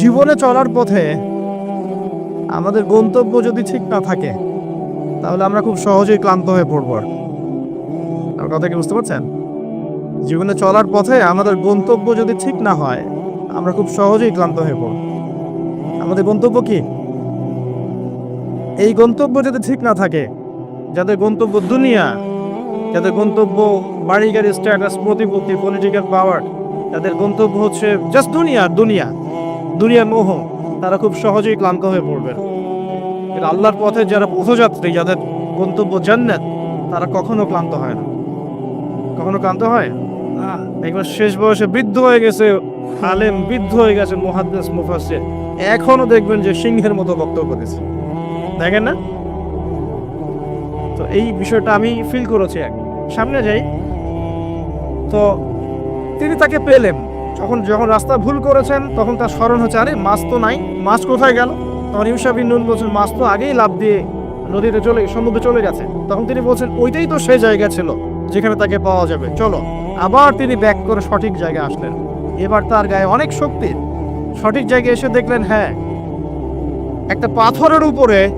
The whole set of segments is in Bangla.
জীবনে চলার পথে আমাদের গন্তব্য যদি ঠিক না থাকে, তাহলে আমরা খুব সহজেই ক্লান্ত হয়ে পড়ব। আমার কথা কি বুঝতে পারছেন? জীবনে চলার পথে আমাদের গন্তব্য যদি ঠিক না হয়, আমরা খুব সহজেই ক্লান্ত হয়ে পড়ব। আমাদের গন্তব্য কি? এই গন্তব্য যদি ঠিক না থাকে, যাদের গন্তব্য দুনিয়া, যাদের গন্তব্য বাড়ি, গাড়ি স্ট্যাটাস প্রতিপত্তি পলিটিক্যাল পাওয়ার যাদের গন্তব্য হচ্ছে জাস্ট দুনিয়া দুনিয়া। দুনিয়ার মোহ তারা খুব সহজেই ক্লান্ত হয়ে পড়বে। আল্লাহর পথে যারা পথযাত্রী যাদের গন্তব্য জান্নাত তারা কখনো ক্লান্ত হয় না। কখনো ক্লান্ত হয়? একবার শেষ বয়সে বৃদ্ধ হয়ে গেছে আলেম বৃদ্ধ হয়ে গেছে মুহাদ্দিস মুফাসসির। এখনও দেখবেন যে সিংহের মতো বক্তব্য দিচ্ছে। দেখেন না? তো এই বিষয়টা আমি ফিল করেছি এক। সামনে যাই। তো তিনি তাকে পেলেন। যখন যখন রাস্তা ভুল করেছেন, তখন তার স্মরণ হচ্ছে, আরে, মাছ তো নাই, মাছ কোথায় গেল? তখন ইউসা বিন নুন বলছেন, মাছ তো আগেই লাভ দিয়ে নদীতে চলে, সমুদ্রে চলে গেছে। তখন তিনি বলছেন, ওইটাই তো সেই জায়গা ছিল, যেখানে তাকে পাওয়া যাবে। চলো। আবার তিনি ব্যাক করে সঠিক জায়গায় আসলেন। এবার তার গায়ে অনেক শক্তি। সঠিক জায়গায় এসে দেখলেন হ্যাঁ একটা পাথরের উপরে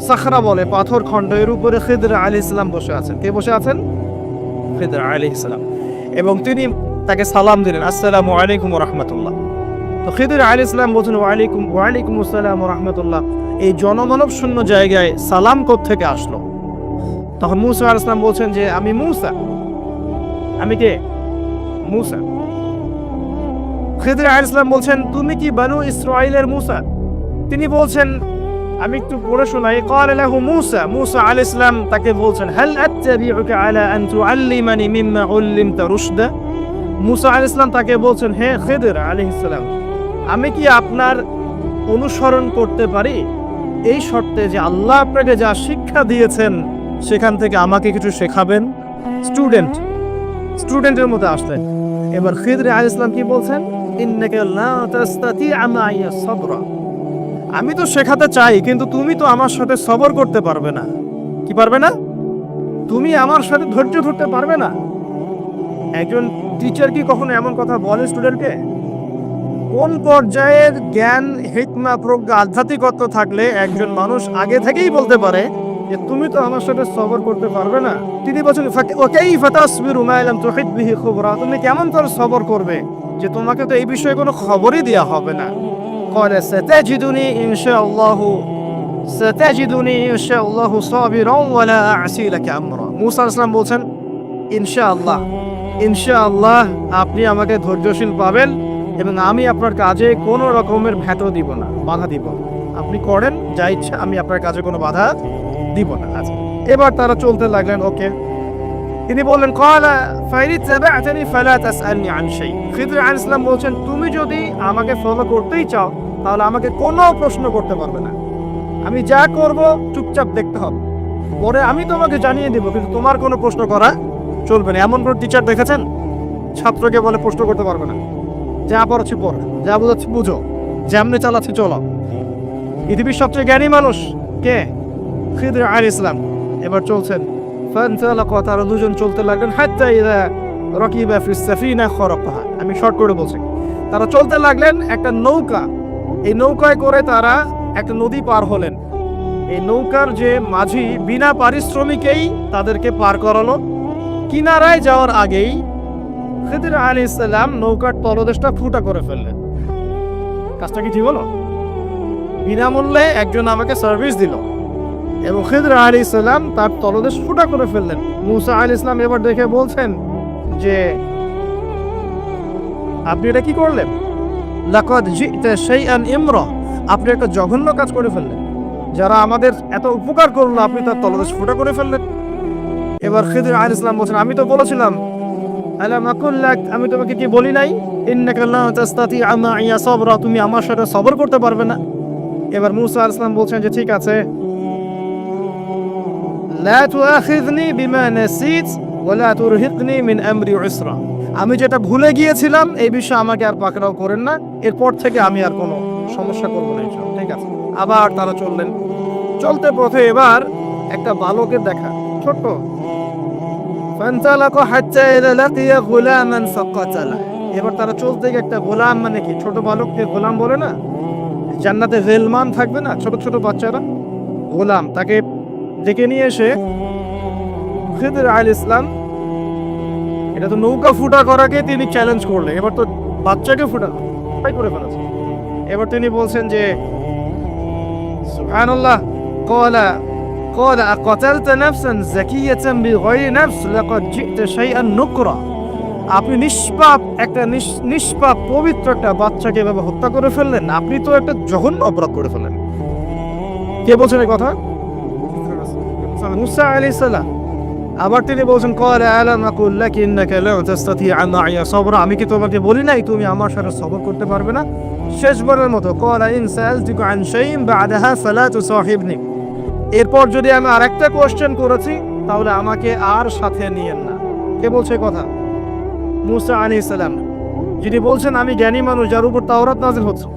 সাখরা বলে, পাথর খণ্ড। এর উপরে খিদর আলী ইসলাম বসে আছেন। কে বসে আছেন? খিদর আলী ইসলাম এবং তিনি তাকে সালাম দিলেন আসসালামু আলাইকুম রহমতুল্লাহ তো খিদর আলী ইসলাম বলছেন ওয়ালাইকুম ওয়ালাইকুম আসসালাম রহমতুল্লাহ এই জনমানব শূন্য জায়গায় সালাম থেকে আসলো তখন মুসা আল ইসলাম বলছেন যে আমি মুসা আমি কে মুসা খিদর আলী ইসলাম বলছেন তুমি কি বানু ইসরাইলের মুসা তিনি বলছেন আমি একটু পড়ে শোনাই قال له موسى موسى عليه السلام তাকে বলছেন هل اتبعك على ان تعلمني مما علمت رشدا মুসা আলাইহিস সালাম তাকে বলছেন, হে খিদর আলাইহিস সালাম, আমি কি আপনার অনুসরণ করতে পারি? এই শর্তে যে আল্লাহ আপনাকে যা শিক্ষা দিয়েছেন, সেখান থেকে আমাকে কিছু শেখাবেন? স্টুডেন্ট স্টুডেন্টের মতো আসলেন। এবার খিদর আলাইহিস সালাম কি বলছেন? আমি তো শেখাতে চাই, কিন্তু তুমি তো আমার সাথে সবর করতে পারবে না। কি পারবে না? তুমি আমার সাথে ধৈর্য ধরতে পারবে না। একজন টিচার কি কখনো এমন কথা বলে স্টুডেন্টকে কোন পর্যায়ের জ্ঞান, হিকমা, প্রজ্ঞা, আধ্যাত্মিকত্ব থাকলে একজন মানুষ আগে থেকেই বলতে পারে যে, তুমি তো আমার সাথে সবর করতে পারবে না তিনি বছর ওকেই ফাতাসবির উমাইলাম তোহিদ বিহি খবরা তুমি কেমন তোর সবর করবে যে, তোমাকে তো এই বিষয়ে কোনো খবরই দেওয়া হবে না? কলে, সতাজিদুনি ইনশাআল্লাহ সতাজিদুনি ইনশাআল্লাহ রং ওয়ালা আসি কেমন আমরা মুসা আলাইহিস সালাম বলছেন, ইনশাআল্লাহ ইনশাআল্লাহ আপনি আমাকে ধৈর্যশীল পাবেন এবং আমি আপনার কাজে কোনো রকমের ভেত দিব না, বাধা দিব আপনি করেন, যা ইচ্ছা, আমি আপনার কাজে কোনো বাধা দিব না। আচ্ছা এবার তারা চলতে লাগলেন, ওকে। তিনি বললেন কলা ফাইরি তাবাআতানি ফালা আন বলছেন, তুমি যদি আমাকে ফলো করতেই চাও, তাহলে আমাকে কোনো প্রশ্ন করতে পারবে না। আমি যা করব, চুপচাপ দেখতে হবে। পরে আমি তোমাকে জানিয়ে দেব, কিন্তু তোমার কোনো প্রশ্ন করা চলবে না। এমন কোনো টিচার দেখেছেন? ছাত্রকে বলে প্রশ্ন করতে পারবে না। যা পড়াচ্ছি পড়, যা বোঝাচ্ছি বুঝো, যেমনি চালাচ্ছি চলো। পৃথিবীর সবচেয়ে জ্ঞানী মানুষ কে? খিদর আল ইসলাম। এবার চলছেন তারা দুজন চলতে লাগলেন, হাত্তা ইদা রকিবা সাফিনা খরাকাহা আমি শর্ট করে বলছি, তারা চলতে লাগলেন একটা নৌকা। এই নৌকায় করে তারা একটা নদী পার হলেন। এই নৌকার যে মাঝি বিনা পারিশ্রমিকেই তাদেরকে পার করালো। কিনারায় যাওয়ার আগেই খিদির আলী ইসলাম নৌকার তলদেশটা ফুটা করে ফেললেন। কাজটা কি ঠিক হলো? বিনামূল্যে একজন আমাকে সার্ভিস দিল এবং খিদর আলী ইসলাম তার তলদেশ ফুটা করে ফেললেন। মুসা আলী ইসলাম এবার দেখে বলছেন যে, আপনি এটা কি করলেন? লাকাদ শাইআন ইমরা। আপনি একটা জঘন্য কাজ করে ফেললেন। যারা আমাদের এত উপকার করল, আপনি তার তলদেশ ফুটা করে ফেললেন। এবার খিদর আলী ইসলাম বলছেন, আমি তো বলেছিলাম আমি তোমাকে কি বলি নাই? তুমি আমার সাথে সবর করতে পারবে না। এবার মুসা আল ইসলাম বলছেন যে, ঠিক আছে। আমি যেটা ভুলে গিয়েছিলাম, এই বিষয়ে আমাকে আর পাকড়াও করেন না। এরপর থেকে আমি আর কোনো সমস্যা করব না ঠিক আছে, আবার তারা চললেন। চলতে পথে এবার একটা বালকের দেখা, ছোট্ট। ফানতালাকু হাত্তা ইযা লাকিয়া গুলামান ফাকাতালা। এবার তারা চলতে গিয়ে একটা গোলাম মানে কি, ছোট বালককে গোলাম বলে না? জান্নাতে রেলমান থাকবে না ছোট ছোট বাচ্চারা? গোলাম, তাকে ডেকে নিয়ে এসে খিদির আল ইসলাম, এটা তো নৌকা ফুটা করাকে তিনি চ্যালেঞ্জ করলেন। এবার তো বাচ্চাকে ফুটা, তাই করে ফেলেছে। এবার তিনি বলছেন যে, সুবহানাল্লাহ, কলা قال أقتلت نفسا زكية بغير نفس لقد جئت شيئا نكرا আপনি নিষ্পাপ একটা নিস- নিষ্পাপ পবিত্র একটা বাচ্চাকে এভাবে হত্যা করে ফেললেন আপনি তো একটা জঘন্য অপরাধ করে ফেললেন কে বলছেন এই কথা মুসা আলাইহিস সালাম আবার তিনি বলছেন কল আলাম আকুল লাকি ইন্নাকা লা তাস্তাতিআ মাইয়া সবরা আমি কি তোমাকে বলি নাই তুমি আমার সাথে সবর করতে পারবে না শেষবারের মতো কল ইন এরপর যদি আমি আরেকটা কোশ্চেন করেছি তাহলে আমাকে আর সাথে নিয়েন না কে বলছে এই কথা মুসা আলাইহিস সালাম যিনি বলছেন আমি জ্ঞানী মানুষ যার উপর তাওরাত নাযিল হচ্ছে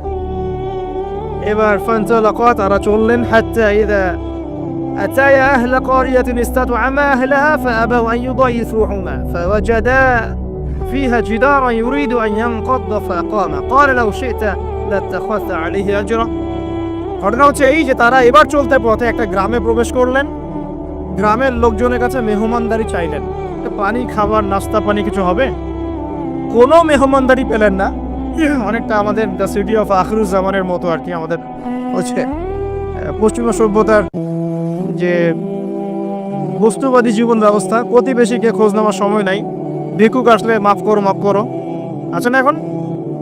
এবার ফানতালাকা তারা চললেন হাত্তা ইদা أتايا أهل قرية استطعما أهلها فأبوا أن يضيفوهما فوجدا فيها جدارا يريد أن ينقض فقام قال لو شئت لاتخذت عليه أجرا ঘটনা হচ্ছে এই যে তারা এবার চলতে পথে একটা গ্রামে প্রবেশ করলেন। গ্রামের লোকজনের কাছে মেহমানদারি চাইলেন। পানি, খাবার, নাস্তা, পানি কিছু হবে? কোনো মেহমানদারি পেলেন না। অনেকটা আমাদের দ্য সিটি অফ আখরুজ্জামানের মতো আর কি আমাদের হচ্ছে। পশ্চিমা সভ্যতার যে বস্তুবাদী জীবন ব্যবস্থা, প্রতিবেশীকে খোঁজ নেওয়ার সময় নাই। ভিক্ষুক আসলে মাফ করো মাফ করো। আছে না এখন?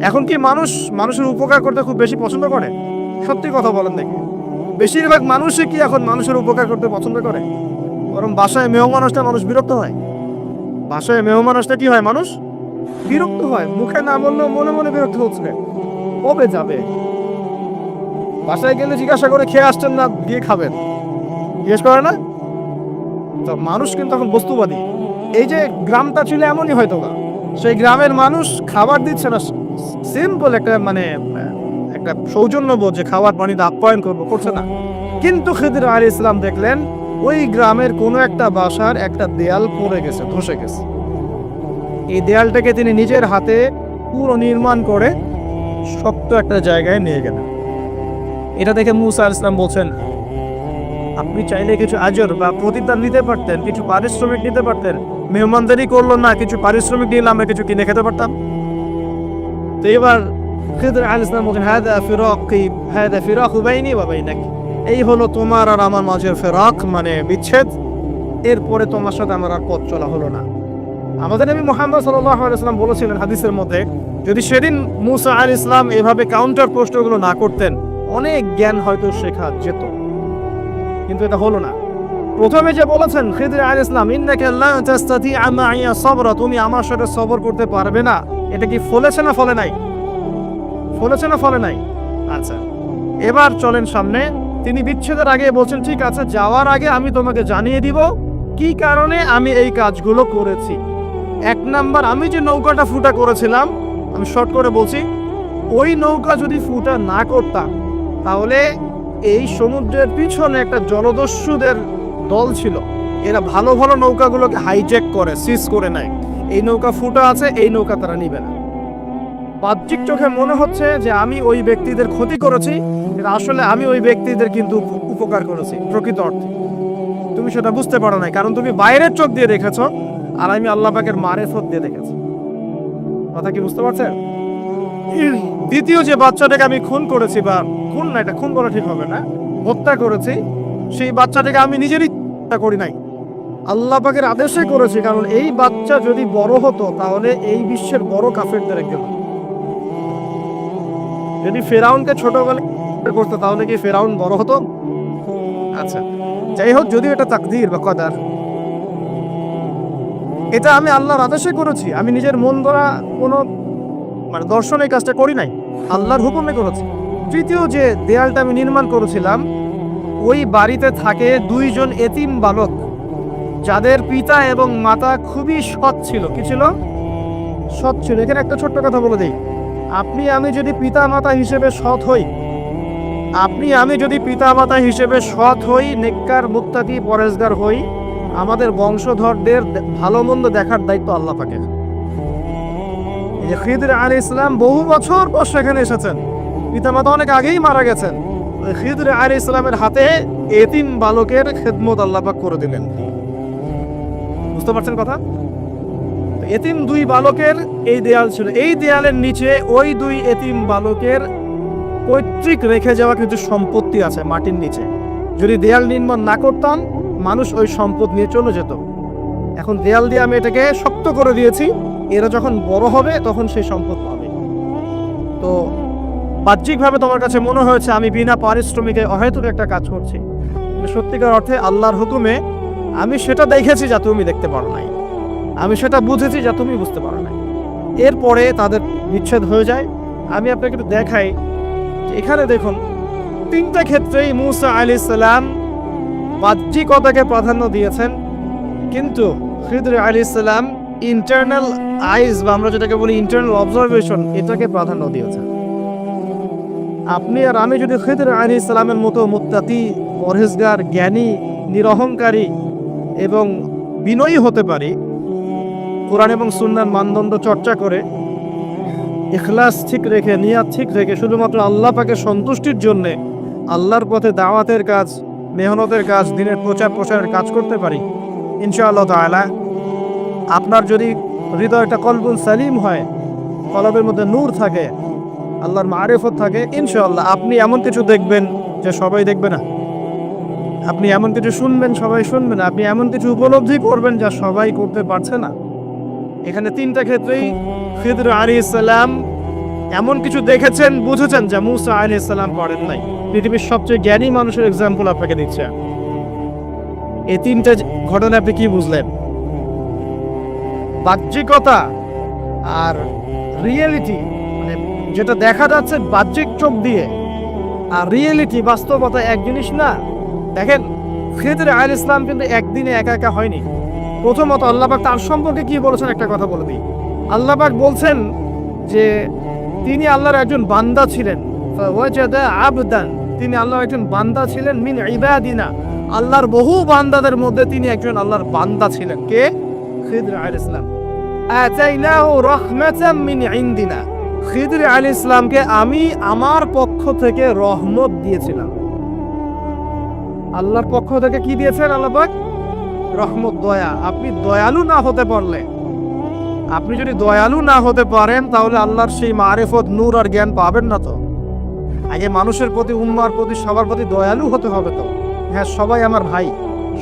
এখন কি মানুষ, মানুষের উপকার করতে খুব বেশি পছন্দ করে? সত্যি কথা বলেন দেখি। বেশিরভাগ মানুষই কি এখন মানুষের উপকার করতে পছন্দ করে? বরং বাসায় মেহমান আসলে মানুষ বিরক্ত হয়। বাসায় মেহমান আসলে কি হয় মানুষ? বিরক্ত হয়। মুখে না বললেও মনে মনে বিরক্ত হচ্ছে। কবে যাবে? বাসায় গেলে জিজ্ঞাসা করে খেয়ে আসছেন না, গিয়ে খাবেন। জিজ্ঞেস করে না? তো মানুষ কিন্তু এখন বস্তুবাদী। এই যে গ্রামটা ছিল এমনই হয়তো সেই গ্রামের মানুষ খাবার দিচ্ছে না। সিম্পল একটা মানে একটা সৌজন্য বোধ যে খাবার পানিতে আপ্যায়ন করব, করছে না। কিন্তু খিদির আলী ইসলাম দেখলেন, ওই গ্রামের কোনো একটা বাসার একটা দেয়াল পড়ে গেছে, ধসে গেছে। এই দেয়ালটাকে তিনি নিজের হাতে পুরো নির্মাণ করে শক্ত একটা জায়গায় নিয়ে গেলেন। এটা দেখে মুসা ইসলাম বলছেন, আপনি চাইলে কিছু আজর বা প্রতিদান নিতে পারতেন, কিছু পারিশ্রমিক নিতে পারতেন। মেহমানদারি করল না, কিছু পারিশ্রমিক নিলে আমরা কিছু কিনে খেতে পারতাম। তো এবার খিদর আল ইসলাম বলছেন হাদা ফিরাকি হাদা ফিরাকু বাইনি ওয়া বাইনাক এই হলো তোমার আর আমার মাঝের ফেরাক মানে বিচ্ছেদ এরপরে তোমার সাথে আমার আর পথ চলা হলো না আমাদের নবী মোহাম্মদ সাল্লাম বলেছিলেন হাদিসের মধ্যে, যদি সেদিন মুসা আল ইসলাম এভাবে কাউন্টার প্রশ্নগুলো না করতেন, অনেক জ্ঞান হয়তো শেখা যেত। কিন্তু এটা হলো না। প্রথমে যে বলেছেন, খিদর আল ইসলাম ইন্নাকা লা তাস্তাতিআ মাইয়া সাবরা তুমি আমার সাথে সবর করতে পারবে না। এটা কি ফলেছে না ফলে নাই? ফলেছে না ফলে নাই? আচ্ছা এবার চলেন সামনে। তিনি বিচ্ছেদের আগে বলছেন, ঠিক আছে, যাওয়ার আগে আমি তোমাকে জানিয়ে দিব কি কারণে আমি এই কাজগুলো করেছি। এক নাম্বার, আমি যে নৌকাটা ফুটা করেছিলাম, আমি শর্ট করে বলছি, ওই নৌকা যদি ফুটা না করতাম, তাহলে এই সমুদ্রের পিছনে একটা জলদস্যুদের দল ছিল। এরা ভালো ভালো নৌকাগুলোকে হাইজ্যাক করে সিজ করে নেয়। এই নৌকা ফুটা আছে, এই নৌকা তারা নিবে না। বাহ্যিক চোখে মনে হচ্ছে যে আমি ওই ব্যক্তিদের ক্ষতি করেছি আসলে আমি ওই ব্যক্তিদের কিন্তু উপকার করেছি, প্রকৃত অর্থে। তুমি সেটা বুঝতে পারো নাই, কারণ তুমি বাইরের চোখ দিয়ে দেখেছ, আর আমি আল্লাহ পাকের মারেফত দিয়ে দেখেছি। কথা কি বুঝতে পারছেন? দ্বিতীয় যে বাচ্চাটাকে আমি খুন করেছি, বা খুন না, এটা খুন করা ঠিক হবে না, হত্যা করেছি, সেই বাচ্চাটাকে আমি নিজেরই হত্যা করি নাই। আল্লাহ পাকের আদেশে করেছি, কারণ এই বাচ্চা যদি বড় হতো, তাহলে এই বিশ্বের বড় কাফেরদের একজন। যদি ফেরাউনকে ছোটবেলায় করতো, তাহলে কি ফেরাউন বড় হতো? আচ্ছা যাই হোক, যদিও এটা তাকদির বা কদার। এটা আমি আল্লাহর আদেশে করেছি। আমি নিজের মন দ্বারা কোনো মানে দর্শন এই কাজটা করি নাই। আল্লাহর হুকুমে করেছি। তৃতীয় যে দেয়ালটা আমি নির্মাণ করেছিলাম, ওই বাড়িতে থাকে দুইজন এতিম বালক, যাদের পিতা এবং মাতা খুবই সৎ ছিল। কি ছিল? সৎ ছিল। এখানে একটা ছোট্ট কথা বলে দিই। আপনি আমি যদি পিতা মাতা হিসেবে সৎ হই, আপনি আমি যদি পিতা মাতা হিসেবে সৎ হই, নেককার মুত্তাকি পরেশগার হই, আমাদের বংশধরদের ভালো মন্দ দেখার দায়িত্ব আল্লাহ পাকে খিদির আলী ইসলাম বহু বছর পর সেখানে এসেছেন। পিতামাতা অনেক আগেই মারা গেছেন। খিদির আলী ইসলামের হাতে এতিম বালকের খেদমত আল্লাপাক করে দিলেন। বুঝতে পারছেন কথা? এতিম দুই বালকের এই দেয়াল ছিল। এই দেয়ালের নিচে ওই দুই এতিম বালকের পৈতৃক রেখে যাওয়া কিছু সম্পত্তি আছে মাটির নিচে। যদি দেয়াল নির্মাণ না করতাম, মানুষ ওই সম্পদ নিয়ে চলে যেত। এখন দেয়াল দিয়ে আমি এটাকে শক্ত করে দিয়েছি, এরা যখন বড় হবে তখন সেই সম্পদ পাবে। তো বাহ্যিকভাবে তোমার কাছে মনে হয়েছে, আমি বিনা পারিশ্রমিকে অহেতুক একটা কাজ করছি। সত্যিকার অর্থে আল্লাহর হুকুমে আমি সেটা দেখেছি যা তুমি দেখতে পারো নাই। আমি সেটা বুঝেছি যা তুমি বুঝতে পারো না এরপরে তাদের বিচ্ছেদ হয়ে যায়। আমি আপনাকে একটু দেখাই এখানে দেখুন, তিনটা ক্ষেত্রেই মুসা আলি সাল্লাম বাহ্যিকতাকে প্রাধান্য দিয়েছেন। কিন্তু খিদর আলী ইসলাম ইন্টারনাল আইজ বা আমরা যেটাকে বলি ইন্টারনাল অবজারভেশন এটাকে প্রাধান্য দিয়েছেন। আপনি আর আমি যদি খিদর আলী ইসলামের মতো মুত্তাতি পরহেজগার, জ্ঞানী, নিরহংকারী এবং বিনয়ী হতে পারি কোরআন এবং সুন্নার মানদণ্ড চর্চা করে এখলাস ঠিক রেখে, নিয়াত ঠিক রেখে শুধুমাত্র আল্লাহ পাকে সন্তুষ্টির জন্যে আল্লাহর পথে দাওয়াতের কাজ, মেহনতের কাজ, দিনের প্রচার প্রসারের কাজ করতে পারি। ইনশাআল্লাহ তাআলা, আপনার যদি হৃদয়টা কলবুল সালিম হয়, কলবের মধ্যে নূর থাকে, আল্লাহর মারেফত থাকে, ইনশাআল্লাহ আপনি এমন কিছু দেখবেন যে সবাই দেখবে না। আপনি এমন কিছু শুনবেন, সবাই শুনবেন আপনি এমন কিছু উপলব্ধি করবেন যা সবাই করতে পারছে না। এখানে তিনটা ক্ষেত্রেই খিদর আলী ইসলাম এমন কিছু দেখেছেন, বুঝেছেন যা মুসা আলী ইসলাম করেন নাই। পৃথিবীর সবচেয়ে জ্ঞানী মানুষের এক্সাম্পল আপনাকে দিচ্ছে। এই তিনটা ঘটনা আপনি কি বুঝলেন? বাহ্যিকতা আর রিয়েলিটি মানে যেটা দেখা যাচ্ছে বাহ্যিক চোখ দিয়ে, আর রিয়েলিটি বাস্তবতা এক জিনিস না। দেখেন খেদের আল ইসলাম কিন্তু একদিনে একা একা হয়নি। প্রথমত আল্লাহবাক তার সম্পর্কে কি বলেছেন একটা কথা বলে দিই। আল্লাহবাক বলছেন যে তিনি আল্লাহর একজন বান্দা ছিলেন। আবদান। তিনি আল্লাহর একজন বান্দা ছিলেন মিন ইবাদিনা। আল্লাহর বহু বান্দাদের মধ্যে তিনি একজন আল্লাহর বান্দা ছিলেন। কে? খিদর আল ইসলাম মিন ইনদিনা। খিদর আল ইসলামকে আমি আমার পক্ষ থেকে রহমত দিয়েছিলাম। আল্লাহর পক্ষ থেকে কি দিয়েছেন আল্লাহ রহমত দয়া আপনি দয়ালু না হতে পারলে। আপনি যদি দয়ালু না হতে পারেন, তাহলে আল্লাহর সেই মারেফত, নূর আর জ্ঞান পাবেন না তো। আগে মানুষের প্রতি, উম্মার প্রতি, সবার প্রতি দয়ালু হতে হবে তো। হ্যাঁ সবাই আমার ভাই,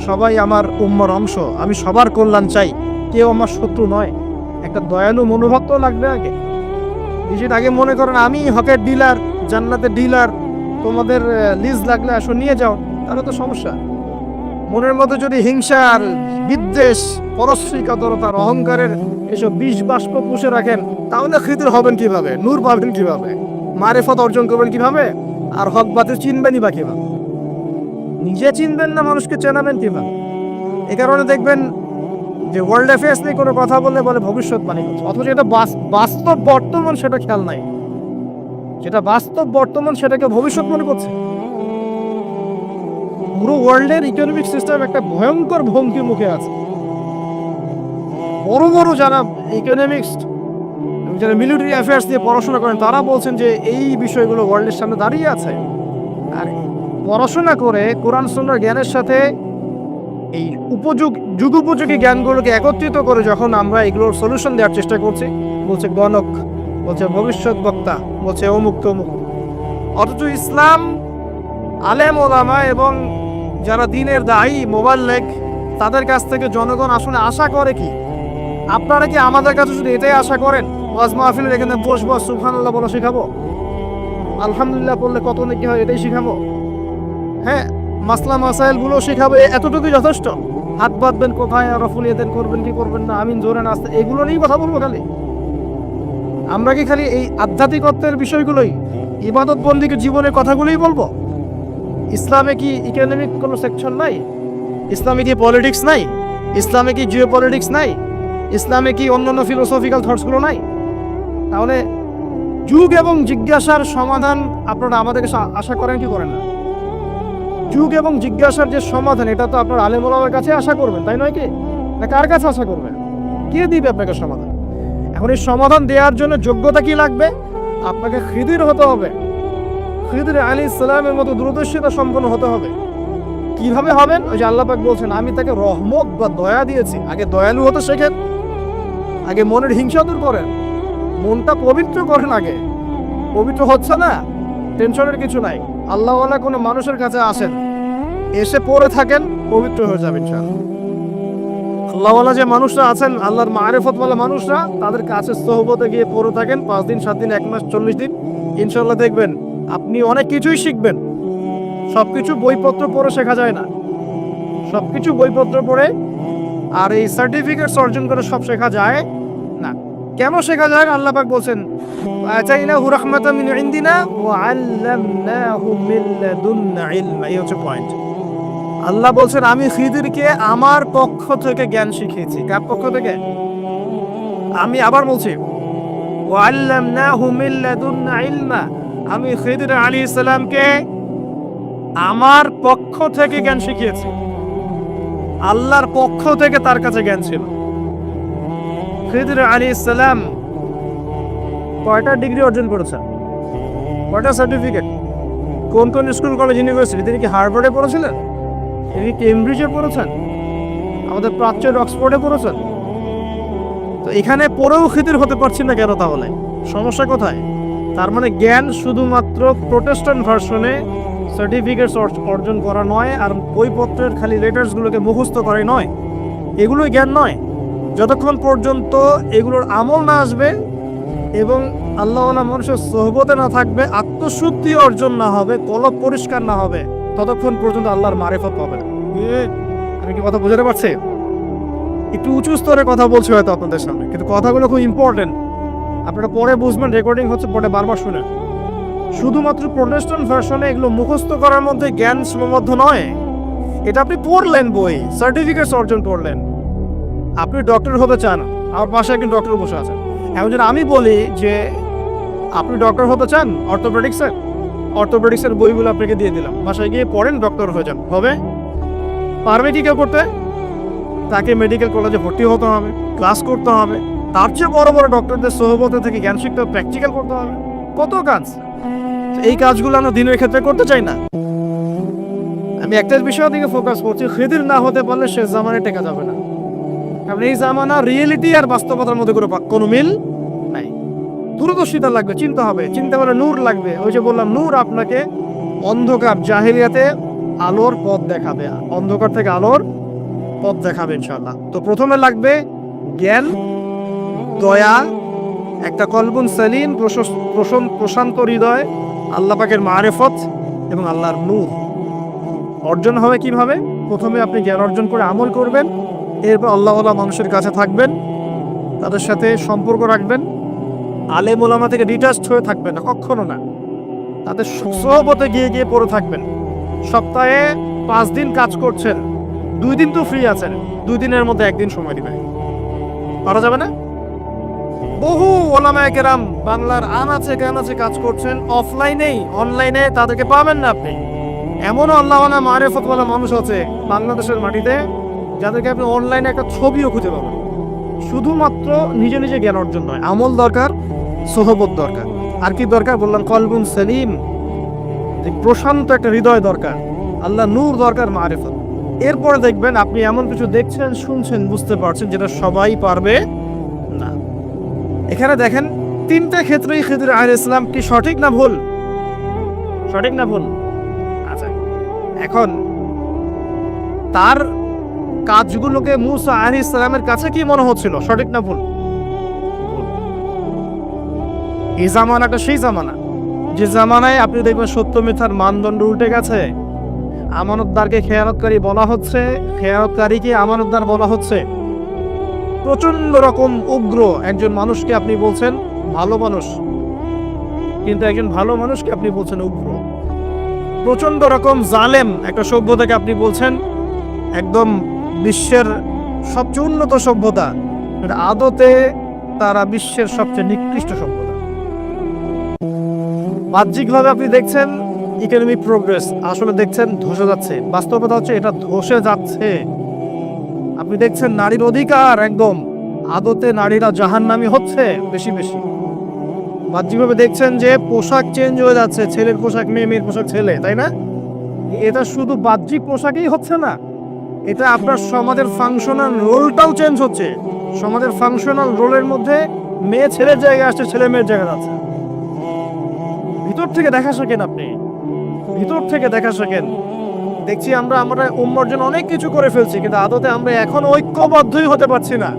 সবাই আমার উম্মার অংশ, আমি সবার কল্যাণ চাই। কেউ আমার শত্রু নয়। একটা দয়ালু মনোভাব তো লাগবে আগে। নিজের আগে মনে করেন, আমি হকের ডিলার, জান্নাতের ডিলার, তোমাদের লিজ লাগলে আসো, নিয়ে যাও, তাহলে তো সমস্যা। মনের মধ্যে যদি হিংসা আর বিদ্বেষ পরশ্রীকাতরতার অহংকারের এসব বিষ বাষ্প পুষে রাখেন, তাহলে খিদির হবেন কীভাবে? নূর পাবেন কীভাবে? মারেফত অর্জন করবেন কীভাবে? আর হক বাতিল চিনবেনই বা কীভাবে? নিজে চিনবেন না, মানুষকে চেনাবেন কীভাবে? এ কারণে দেখবেন যে ওয়ার্ল্ড অ্যাফেয়ার্স নিয়ে কোনো কথা বললে বলে ভবিষ্যৎবাণী করছে। অথচ এটা বাস্তব বর্তমান সেটা খেয়াল নাই। যেটা বাস্তব বর্তমান সেটাকে ভবিষ্যৎ মনে করছে। পুরো ওয়ার্ল্ডের ইকোনমিক সিস্টেম একটা ভয়ঙ্কর ভঙ্গি মুখে আছে। বড় বড় যারা ইকোনমিক্স যারা মিলিটারি অ্যাফেয়ার্স নিয়ে পড়াশোনা করেন, তারা বলছেন যে এই বিষয়গুলো ওয়ার্ল্ডের সামনে দাঁড়িয়ে আছে। আর পড়াশোনা করে কোরআন, সুন্নার জ্ঞানের সাথে এই উপযোগ, যুগোপযোগী জ্ঞানগুলোকে একত্রিত করে যখন আমরা এগুলোর সলিউশন দেওয়ার চেষ্টা করছি, বলছে গণক, বলছে ভবিষ্যৎ বক্তা, বলছে অমুক তমুক। অথচ ইসলাম আলেম ওলামা এবং যারা দিনের দায়ী মোবাইল লেগ তাদের কাছ থেকে জনগণ আসলে আশা করে কি? আপনারা কি আমাদের কাছে শুধু এটাই আশা করেন? ওয়াজ মাহফিলের এখানে বসবো, সুবহানাল্লাহ বলা শেখাবো? আলহামদুলিল্লাহ বললে কত নাকি হয় এটাই শেখাবো। হ্যাঁ মাসলা মাসাইলগুলো শেখাবো, এতটুকুই যথেষ্ট। হাত বাঁধবেন কোথায় রফুলিয়ে দেন করবেন কি করবেন না, আমিন জোরে নাস্তা এগুলো নিয়েই কথা বলব খালি। আমরা কি খালি এই আধ্যাত্মিকত্বের বিষয়গুলোই ইবাদত বন্দিকে জীবনের কথাগুলোই বলব? ইসলামে কি ইকোনমিক কোনো সেকশন নাই? ইসলামে কি পলিটিক্স নাই? ইসলামে কি জিও পলিটিক্স নাই? ইসলামে কি অন্যান্য ফিলোসফিক্যাল থটসগুলো নাই? তাহলে যুগ এবং জিজ্ঞাসার সমাধান আপনারা আমাদের কাছে আশা করেন কি করেন না? যুগ এবং জিজ্ঞাসার যে সমাধান, এটা তো আপনার আলেমুলামের কাছে আশা করবেন, তাই নয় কি? না কার কাছে আশা করবেন? কে দিবে আপনাকে সমাধান? এখন এই সমাধান দেওয়ার জন্য যোগ্যতা কি লাগবে? আপনাকে খিদির হতে হবে। খিদির আলী ইসলামের মতো দূরদর্শিতা সম্পন্ন হতে হবে। কীভাবে হবেন? ওই যে আল্লাহ পাক বলছেন, আমি তাকে রহমত বা দয়া দিয়েছি। আগে দয়ালু হতে শেখেন, আগে মনের হিংসা দূর করেন, মনটা পবিত্র করেন আগে। পবিত্র হচ্ছে না, টেনশনের কিছু নাই। আল্লাহওয়ালা কোনো মানুষের কাছে আসেন, এসে পড়ে থাকেন, পবিত্র হয়ে যাবেন আল্লাহওয়ালা যে মানুষরা আছেন, আল্লাহর মারেফতওয়ালা মানুষরা, তাদের কাছে সোহবতে গিয়ে পড়ে থাকেন, পাঁচ দিন, সাত দিন, এক মাস, চল্লিশ দিন। ইনশাল্লাহ দেখবেন আপনি অনেক কিছুই শিখবেন। সব কিছু বইপত্র পড়ে শেখা যায় না। সব কিছু বইপত্র পড়ে আর এই সার্টিফিকেটস অর্জন করে সব শেখা যায় না। কেন শেখা যায়? আল্লাহ পাক বলছেন, আতাইনাহু রাহমাতাম মিন ইনদিনা ওয়া আল্লামনাহু মিন লাদুন্না ইলমা। এই হচ্ছে পয়েন্ট আল্লাহ বলছেন, আমি খিদিরকে আমার পক্ষ থেকে জ্ঞান শিখিয়েছি। কার পক্ষ থেকে? আমি আবার বলছি, ওয়া আল্লামনাহু মিন লাদুন্না ইলমা। আমি খিদির আলাইহিস সালামকে আমার পক্ষ থেকে জ্ঞান শিখিয়েছি। আল্লাহর পক্ষ থেকে তার কাছে জ্ঞান ছিল। খিদির আলী ইসলাম কয়টা ডিগ্রি অর্জন করেছেন? কয়টা সার্টিফিকেট কোন কোন স্কুল কলেজ ইউনিভার্সিটি তিনি কি হার্ভার্ডে পড়েছিলেন? তিনি কেমব্রিজে পড়েছেন? আমাদের প্রাচ্যের অক্সফোর্ডে পড়েছেন? তো এখানে পড়েও খিদির হতে পারছেন না কেন তাহলে? সমস্যা কোথায়? তার মানে জ্ঞান শুধুমাত্র প্রোটেস্ট্যান্ট ভার্সনে সার্টিফিকেটস অর্জন করা নয়, আর বইপত্রের খালি লেটার্সগুলোকে মুখস্থ করাই নয়। এগুলোই জ্ঞান নয়। যতক্ষণ পর্যন্ত এগুলোর আমল না আসবে এবং আল্লাহ মানুষের সহবতে না থাকবে, আত্মশুদ্ধি অর্জন না হবে, কলব পরিষ্কার না হবে, ততক্ষণ পর্যন্ত আল্লাহর মারেফত পাবে আমি কি কথা বোঝাতে পারছি? একটু উঁচু স্তরে কথা বলছি হয়তো আপনাদের সামনে, কিন্তু কথাগুলো খুব ইম্পর্টেন্ট আপনারা পরে বুঝবেন রেকর্ডিং হচ্ছে পরে বারবার শুনে শুধুমাত্র প্রোটেস্ট্যান্ট ভার্সনে এগুলো মুখস্থ করার মধ্যে জ্ঞান সীমাবদ্ধ নয়। এটা আপনি পড়লেন বই সার্টিফিকেটস অর্জন করলেন। আপনি ডক্টর হতে চান, আমার পাশে একজন ডক্টর বসে আছেন। এখন যদি আমি বলি যে আপনি ডক্টর হতে চান অর্থোপেডিক্সের অর্থোপেডিক্সের বইগুলো আপনাকে দিয়ে দিলাম। বাসায় গিয়ে পড়েন ডক্টর হয়ে যান। হবে? পারবে কি কেউ করতে? তাকে মেডিকেল কলেজে ভর্তি হতে হবে ক্লাস করতে হবে। তার চেয়ে বড় বড় ডক্টরদের সহবতে থেকে জ্ঞান শিখতে প্র্যাকটিক্যাল করতে হবে। কত কাজ? এই কাজগুলো আমরা দিনের ক্ষেত্রে করতে চাই না। আমি একটা বিষয়ের দিকে ফোকাস করছি, খিদির না হতে পারলে সে জামানে টেকা যাবে না। কারণ এই জামানা রিয়েলিটি আর বাস্তবতার মধ্যে কোনো কোনো মিল নাই। দূরদর্শিতা লাগবে, চিন্তা হবে। চিন্তা করে নূর লাগবে। ওই যে বললাম, নূর আপনাকে অন্ধকার জাহেলিয়াতে আলোর পথ দেখাবে। অন্ধকার থেকে আলোর পথ দেখাবে ইনশাল্লাহ তো প্রথমে লাগবে জ্ঞান দয়া, একটা কলবুন সালিম প্রশান্ত হৃদয়, আল্লাহ পাকের মারেফত এবং আল্লাহর নূর। অর্জন হবে কীভাবে? প্রথমে আপনি জ্ঞান অর্জন করে আমল করবেন, এরপর আল্লাহ মানুষের কাছে থাকবেন, তাদের সাথে সম্পর্ক রাখবেন। আলেম ওলামা থেকে ডিটাচড হয়ে থাকবেন না, কখনো না। তাদের সহবতে গিয়ে গিয়ে পড়ে থাকবেন। সপ্তাহে পাঁচ দিন কাজ করছেন, দুই দিন তো ফ্রি আছেন, দুই দিনের মধ্যে একদিন সময় দিবেন। পারা যাবে না? বহু ওলামায় কেরাম বাংলার আনাচে কানাচে কাজ করছেন অফলাইনেই, অনলাইনে তাদেরকে পাবেন না আপনি। এমন এমনও আল্লাহওয়ালা মারেফতওয়ালা মানুষ আছে বাংলাদেশের মাটিতে, যাদেরকে আপনি অনলাইনে একটা ছবিও খুঁজে পাবেন শুধুমাত্র নিজে নিজে জ্ঞান অর্জন নয়, আমল দরকার, সোহবত দরকার। আর কি দরকার? বললাম, কলবুন সেলিম। প্রশান্ত একটা হৃদয় দরকার, আল্লাহ নূর দরকার মারেফত। এরপরে দেখবেন আপনি এমন কিছু দেখছেন, শুনছেন, বুঝতে পারছেন, যেটা সবাই পারবে। এখানে দেখেন তিনটা ক্ষেত্রেই খিদির আহ ইসলাম কি সঠিক না ভুল? সঠিক না ভুল? আচ্ছা। এখন তার কাজগুলোকে মুসা আহ ইসলামের কাছে কি মনে হচ্ছিল? সঠিক না ভুল। এই জামানাটা সেই জামানা। যে জামানায় আপনি দেখবেন সত্য মিথ্যার মানদণ্ড উল্টে গেছে। আমানতদারকে খেয়ানতকারী বলা হচ্ছে খেয়ানতকারীকে আমানতদার বলা হচ্ছে। প্রচণ্ড রকম উগ্র একজন মানুষকে আপনি বলছেন ভালো মানুষ। কিন্তু একজন ভালো মানুষকে আপনি বলছেন উগ্র। প্রচণ্ড রকম জালেম একটা সভ্যতাকে আপনি বলছেন, একদম বিশ্বের সবচেয়ে উন্নত সভ্যতা আদতে তারা বিশ্বের সবচেয়ে নিকৃষ্ট সভ্যতা। বাহ্যিকভাবে আপনি দেখছেন ইকোনমিক প্রোগ্রেস আসলে দেখছেন ধসে যাচ্ছে। বাস্তবতা হচ্ছে এটা ধসে যাচ্ছে। আপনি দেখছেন নারীর অধিকার, একদম। আদতে নারীরা জাহান্নামী হচ্ছে, বেশি বেশি। বাহ্যিকভাবে দেখছেন যে পোশাক চেঞ্জ হয়ে যাচ্ছে, ছেলের পোশাক মেয়ে, মেয়ের পোশাক ছেলে, তাই না? এটা শুধু বাহ্যিক পোশাকেই হচ্ছে না, এটা আপনার সমাজের ফাংশনাল রোলটাও চেঞ্জ হচ্ছে। সমাজের ফাংশনাল রোলের মধ্যে মেয়ে ছেলের জায়গায় আসছে, ছেলে মেয়ের জায়গায় আছে ভিতর থেকে দেখা শেখেন আপনি। ভিতর থেকে দেখা শেখেন দেখছি আমরা আমরা উম্মর জন্য অনেক কিছু করে ফেলছি, কিন্তু আদতে আমরা এখন ঐক্যবদ্ধই হতে পারছি না।